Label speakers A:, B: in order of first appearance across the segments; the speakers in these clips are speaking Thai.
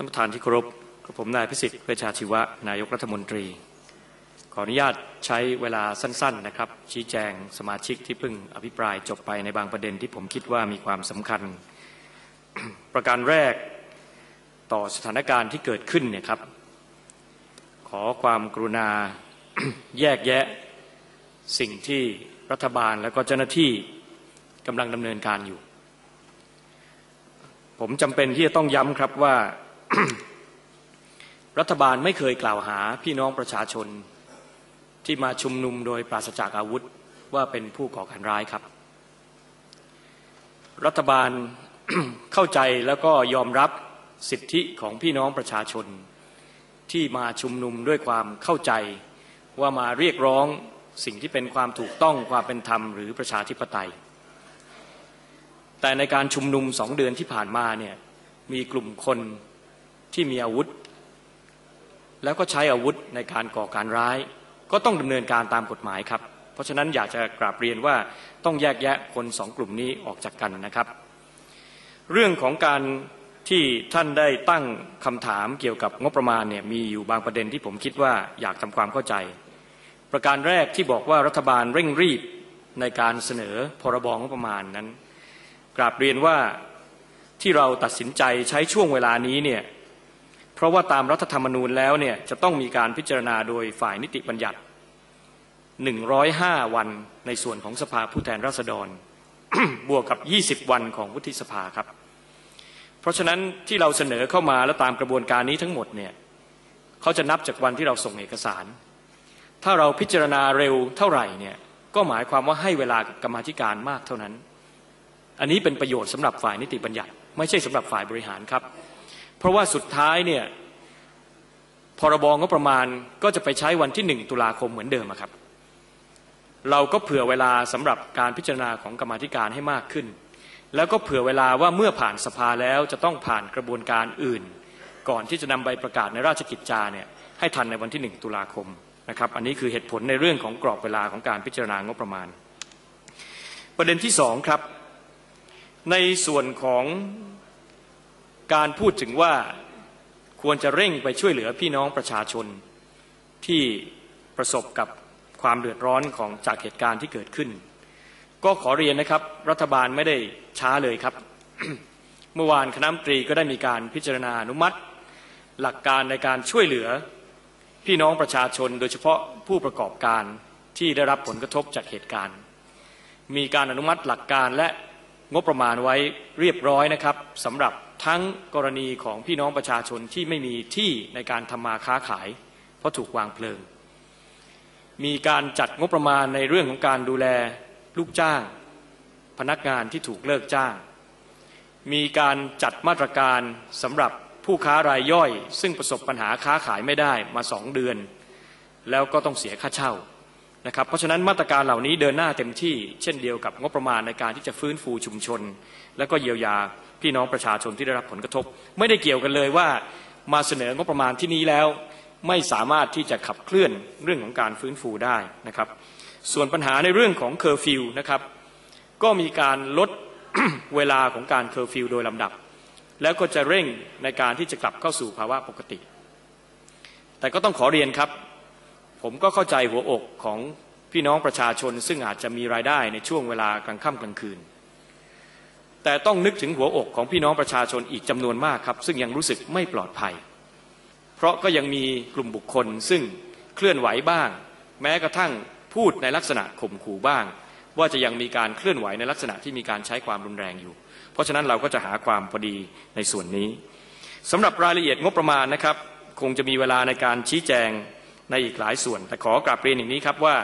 A: ท่านประธานที่เคารพกับผมนายพิสิทธิ์เวชชาชีวะ นายกรัฐมนตรี ขออนุญาตใช้เวลาสั้นๆนะครับ ชี้แจงสมาชิกที่เพิ่งอภิปรายจบไปในบางประเด็นที่ผมคิดว่ามีความสำคัญ ประการแรกต่อสถานการณ์ที่เกิดขึ้นเนี่ยครับ ขอความกรุณาแยกแยะสิ่งที่รัฐบาลและก็เจ้าหน้าที่กำลังดำเนินการอยู่ ผมจำเป็นที่จะต้องย้ำครับว่า รัฐบาลไม่เคยกล่าวหาพี่น้องประชาชนที่มาชุมนุมโดยปราศจากอาวุธว่าเป็นผู้ก่อการร้ายครับ รัฐบาลเข้าใจแล้วก็ยอมรับสิทธิของพี่น้องประชาชน ที่มาชุมนุมด้วยความเข้าใจว่ามาเรียกร้องสิ่งที่เป็นความถูกต้องความเป็นธรรมหรือประชาธิปไตย แต่ในการชุมนุมสองเดือนที่ผ่านมาเนี่ยมีกลุ่มคน ที่มีอาวุธ แล้วก็ใช้อาวุธในการก่อการร้าย ก็ต้องดำเนินการตามกฎหมายครับ เพราะฉะนั้นอยากจะกราบเรียนว่าต้องแยกแยะคนสองกลุ่มนี้ออกจากกันนะครับ เรื่องของการที่ท่านได้ตั้งคำถามเกี่ยวกับงบประมาณเนี่ยมีอยู่บางประเด็นที่ผมคิดว่าอยากทำความเข้าใจ ประการแรกที่บอกว่ารัฐบาลเร่งรีบในการเสนอพรบงบประมาณนั้น กราบเรียนว่าที่เราตัดสินใจใช้ช่วงเวลานี้เนี่ย เพราะว่าตามรัฐธรรมนูญแล้วเนี่ยจะต้องมีการพิจารณาโดยฝ่ายนิติบัญญัติ 105 วันในส่วนของสภาผู้แทนราษฎร บวกกับ 20 วันของวุฒิสภาครับ เพราะฉะนั้นที่เราเสนอเข้ามาแล้วตามกระบวนการนี้ทั้งหมดเนี่ยเขาจะนับจากวันที่เราส่งเอกสาร ถ้าเราพิจารณาเร็วเท่าไหร่เนี่ยก็หมายความว่าให้เวลากรรมธิการมากเท่านั้น อันนี้เป็นประโยชน์สำหรับฝ่ายนิติบัญญัติ ไม่ใช่สำหรับฝ่ายบริหารครับ เพราะว่าสุดท้ายเนี่ยพรบงบประมาณก็จะไปใช้วันที่หนึ่งตุลาคมเหมือนเดิมครับ เราก็เผื่อเวลาสำหรับการพิจารณาของกรรมธิการให้มากขึ้น แล้วก็เผื่อเวลาว่าเมื่อผ่านสภาแล้วจะต้องผ่านกระบวนการอื่น ก่อนที่จะนำใบประกาศในราชกิจจาเนี่ยให้ทันในวันที่หนึ่งตุลาคมนะครับอันนี้คือเหตุผลในเรื่องของกรอบเวลาของการพิจารณางบประมาณ ประเด็นที่สองครับ ในส่วนของ การพูดถึงว่าควรจะเร่งไปช่วยเหลือพี่น้องประชาชนที่ประสบกับความเดือดร้อนของจากเหตุการณ์ที่เกิดขึ้น ก็ขอเรียนนะครับ รัฐบาลไม่ได้ช้าเลยครับ เมื่อวานคณะมนตรีก็ได้มีการพิจารณาอนุมัติ หลักการในการช่วยเหลือพี่น้องประชาชน โดยเฉพาะผู้ประกอบการที่ได้รับผลกระทบจากเหตุการณ์ มีการอนุมัติหลักการและงบประมาณไว้เรียบร้อยนะครับสำหรับ ทั้งกรณีของพี่น้องประชาชนที่ไม่มีที่ในการทำมาค้าขาย เพราะถูกวางเพลิง มีการจัดงบประมาณในเรื่องของการดูแลลูกจ้าง พนักงานที่ถูกเลิกจ้าง มีการจัดมาตรการสำหรับผู้ค้ารายย่อย ซึ่งประสบปัญหาค้าขายไม่ได้มาสองเดือน แล้วก็ต้องเสียค่าเช่า นะครับเพราะฉะนั้นมาตรการเหล่านี้เดินหน้าเต็มที่ เช่นเดียวกับงบประมาณในการที่จะฟื้นฟูชุมชน และก็เยียวยาพี่น้องประชาชนที่ได้รับผลกระทบ ไม่ได้เกี่ยวกันเลยว่ามาเสนองบประมาณที่นี้แล้ว ไม่สามารถที่จะขับเคลื่อนเรื่องของการฟื้นฟูได้นะครับส่วนปัญหาในเรื่องของเคอร์ฟิวนะครับก็มีการลดเวลาของการเคอร์ฟิวโดยลำดับ แล้วก็จะเร่งในการที่จะกลับเข้าสู่ภาวะปกติ แต่ก็ต้องขอเรียนครับ ผมก็เข้าใจหัวอกของพี่น้องประชาชน ซึ่งอาจจะมีรายได้ในช่วงเวลากลางค่ำกลางคืน แต่ต้องนึกถึงหัวอกของพี่น้องประชาชนอีกจำนวนมากครับ ซึ่งยังรู้สึกไม่ปลอดภัย เพราะก็ยังมีกลุ่มบุคคลซึ่งเคลื่อนไหวบ้าง แม้กระทั่งพูดในลักษณะข่มขู่บ้าง ว่าจะยังมีการเคลื่อนไหวในลักษณะที่มีการใช้ความรุนแรงอยู่ เพราะฉะนั้นเราก็จะหาความพอดีในส่วนนี้สำหรับรายละเอียดงบประมาณนะครับ คงจะมีเวลาในการชี้แจง ในอีกหลายส่วน แต่ขอกลับเรียนอย่างนี้ครับว่า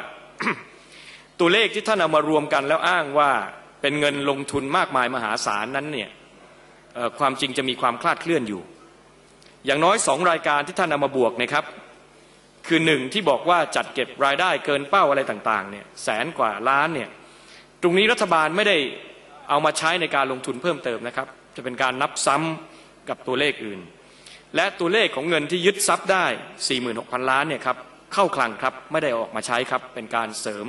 A: ตัวเลขที่ท่านเอามารวมกันแล้วอ้างว่าเป็นเงินลงทุนมากมายมหาศาลนั้นเนี่ยความจริงจะมีความคลาดเคลื่อนอยู่ อย่างน้อยสองรายการที่ท่านเอามาบวกนะครับคือหนึ่งที่บอกว่าจัดเก็บรายได้เกินเป้าอะไรต่างๆเนี่ยแสนกว่าล้านเนี่ยตรงนี้รัฐบาลไม่ได้เอามาใช้ในการลงทุนเพิ่มเติมนะครับ จะเป็นการนับซ้ำกับตัวเลขอื่น และตัวเลขของเงินที่ยึดทรัพย์ได้ 46,000 ล้านเนี่ยครับเข้าคลังครับไม่ได้ออกมาใช้ครับเป็นการเสริม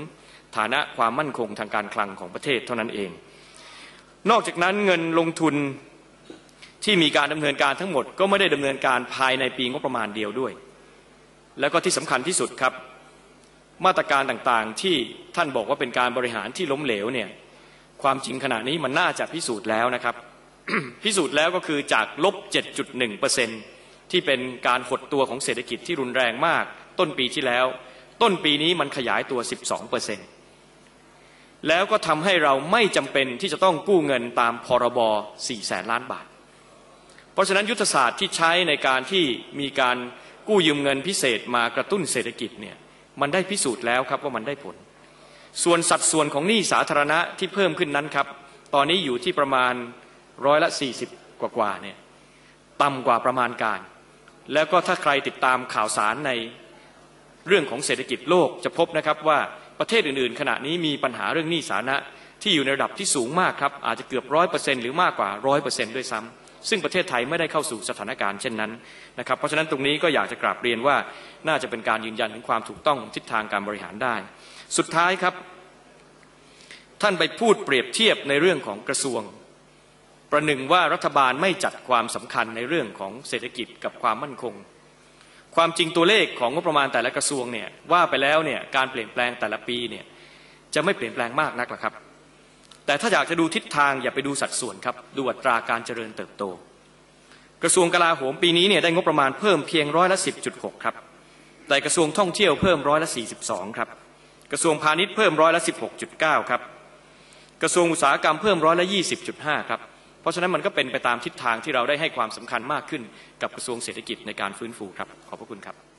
A: ฐานะความมั่นคงทางการคลังของประเทศเท่านั้นเอง นอกจากนั้นเงินลงทุนที่มีการดำเนินการทั้งหมดก็ไม่ได้ดำเนินการภายในปีงบประมาณเดียวด้วย แล้วก็ที่สำคัญที่สุดครับ มาตรการต่างๆที่ท่านบอกว่าเป็นการบริหารที่ล้มเหลวเนี่ยความจริงขณะนี้มันน่าจะพิสูจน์แล้วนะครับ พิสูจน์แล้วก็คือจากลบ 7.1% ที่เป็นการหดตัวของเศรษฐกิจที่รุนแรงมาก ต้นปีที่แล้ว ต้นปีนี้มันขยายตัว 12%แล้วก็ทำให้เราไม่จำเป็นที่จะต้องกู้เงินตามพรบ4แสนล้านบาท เพราะฉะนั้นยุทธศาสตร์ที่ใช้ในการที่มีการกู้ยืมเงินพิเศษมากระตุ้นเศรษฐกิจเนี่ยมันได้พิสูจน์แล้วครับว่ามันได้ผล ส่วนสัดส่วนของหนี้สาธารณะที่เพิ่มขึ้นนั้นครับ ตอนนี้อยู่ที่ประมาณร้อยละ40 กว่ากว่าเนี่ยต่ำกว่าประมาณการ แล้วก็ถ้าใครติดตามข่าวสารในเรื่องของเศรษฐกิจโลกจะพบนะครับว่าประเทศอื่นๆ ขณะนี้มีปัญหาเรื่องหนี้สาธารณะที่อยู่ในระดับที่สูงมากครับอาจจะเกือบร้อยเปอร์เซ็นต์หรือมากกว่าร้อยเปอร์เซ็นต์ด้วยซ้ำซึ่งประเทศไทยไม่ได้เข้าสู่สถานการณ์เช่นนั้นนะครับเพราะฉะนั้นตรงนี้ก็อยากจะกราบเรียนว่าน่าจะเป็นการยืนยันถึงความถูกต้องทิศทางการบริหารได้ สุดท้ายครับ ท่านไปพูดเปรียบเทียบในเรื่องของกระทรวง ประหนึ่งว่ารัฐบาลไม่จัดความสำคัญในเรื่องของเศรษฐกิจกับความมั่นคง ความจริงตัวเลขของงบประมาณแต่ละกระทรวงเนี่ยว่าไปแล้วเนี่ยการเปลี่ยนแปลงแต่ละปีเนี่ยจะไม่เปลี่ยนแปลงมากนักหรอกครับ แต่ถ้าอยากจะดูทิศทางอย่าไปดูสัดส่วนครับดูอัตราการเจริญเติบโต กระทรวงกลาโหมปีนี้เนี่ยได้งบประมาณเพิ่มเพียงร้อยละสิบจุดหกครับแต่กระทรวงท่องเที่ยวเพิ่มร้อยละสี่สิบสองครับกระทรวงพาณิชย์เพิ่มร้อยละสิบหกจุดเก้าครับกระทรวงอุตสาหกรรมเพิ่มร้อยละยี่สิบจุดห้าครับ เพราะฉะนั้นมันก็เป็นไปตามทิศทางที่เราได้ให้ความสำคัญมากขึ้นกับกระทรวงเศรษฐกิจในการฟื้นฟูครับ ขอบพระคุณครับ